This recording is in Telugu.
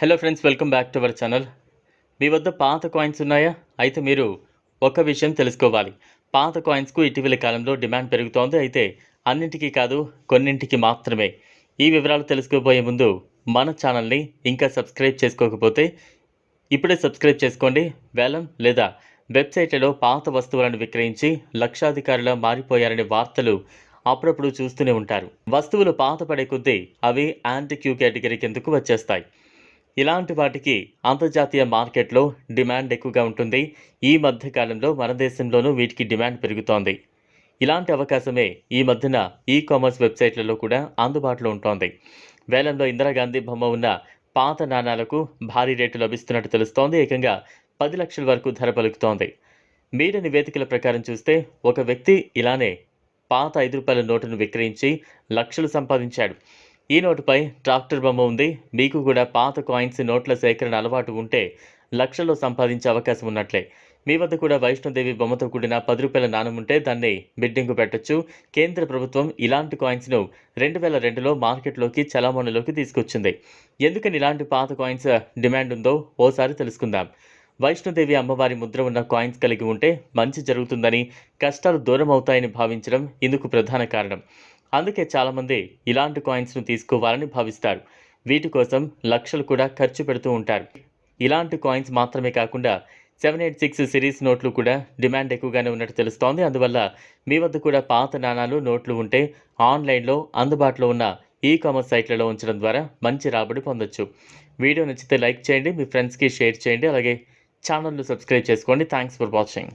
Hello friends welcome back to our channel మీ వద్ద పాత కాయిన్స్ ఉన్నాయా? అయితే మీరు ఒక విషయం తెలుసుకోవాలి. పాత కాయిన్స్కు ఇటీవల కాలంలో డిమాండ్ పెరుగుతోంది. అయితే అన్నింటికీ కాదు కొన్నింటికి మాత్రమే. ఈ వివరాలు తెలుసుకోబోయే ముందు మన ఛానల్ని ఇంకా సబ్స్క్రైబ్ చేసుకోకపోతే ఇప్పుడే సబ్స్క్రైబ్ చేసుకోండి. వేలం లేదా వెబ్సైట్లలో పాత వస్తువులను విక్రయించి లక్షాధికారులా మారిపోయారనే వార్తలు అప్పుడప్పుడు చూస్తూనే ఉంటారు. వస్తువులు పాత పడే కొద్దీ అవి యాంటిక్యూ కేటగిరీ కిందకు వచ్చేస్తాయి. ఇలాంటి వాటికి అంతర్జాతీయ మార్కెట్లో డిమాండ్ ఎక్కువగా ఉంటుంది. ఈ మధ్య కాలంలో మన దేశంలోనూ వీటికి డిమాండ్ పెరుగుతోంది. ఇలాంటి అవకాశమే ఈ మధ్యన ఈ కామర్స్ వెబ్సైట్లలో కూడా అందుబాటులో ఉంటోంది. వేలంలో ఇందిరాగాంధీ బొమ్మ ఉన్న పాత నాణాలకు భారీ రేటు లభిస్తున్నట్టు తెలుస్తోంది. ఏకంగా పది లక్షల వరకు ధర పలుకుతోంది. మీడియా నివేదికల ప్రకారం చూస్తే ఒక వ్యక్తి ఇలానే పాత ఐదు రూపాయల నోటును విక్రయించి లక్షలు సంపాదించాడు. ఈ నోటుపై ట్రాక్టర్ బొమ్మ ఉంది. మీకు కూడా పాత కాయిన్స్ నోట్ల సేకరణ అలవాటు ఉంటే లక్షల్లో సంపాదించే అవకాశం ఉన్నట్లే. మీ వద్ద కూడా వైష్ణోదేవి బొమ్మతో కూడిన పది రూపాయల నాణం ఉంటే దాన్ని బిడ్డింగు పెట్టొచ్చు. కేంద్ర ప్రభుత్వం ఇలాంటి కాయిన్స్ను రెండు వేల రెండులో మార్కెట్లోకి చలామణిలోకి తీసుకొచ్చింది. ఎందుకని ఇలాంటి పాత కాయిన్స్ డిమాండ్ ఉందో ఓసారి తెలుసుకుందాం. వైష్ణోదేవి అమ్మవారి ముద్ర ఉన్న కాయిన్స్ కలిగి ఉంటే మంచి జరుగుతుందని కష్టాలు దూరం అవుతాయని భావించడం ఇందుకు ప్రధాన కారణం. అందుకే చాలామంది ఇలాంటి కాయిన్స్ను తీసుకోవాలని భావిస్తారు. వీటి కోసం లక్షలు కూడా ఖర్చు పెడుతూ ఉంటారు. ఇలాంటి కాయిన్స్ మాత్రమే కాకుండా సెవెన్ ఎయిట్ సిక్స్ సిరీస్ నోట్లు కూడా డిమాండ్ ఎక్కువగానే ఉన్నట్టు తెలుస్తోంది. అందువల్ల మీ వద్ద కూడా పాత నాణాలు నోట్లు ఉంటే ఆన్లైన్లో అందుబాటులో ఉన్న ఈ కామర్స్ సైట్లలో ఉంచడం ద్వారా మంచి రాబడి పొందొచ్చు. వీడియో నచ్చితే లైక్ చేయండి మీ ఫ్రెండ్స్కి షేర్ చేయండి అలాగే ఛానల్ను సబ్స్క్రైబ్ చేసుకోండి. Thanks for watching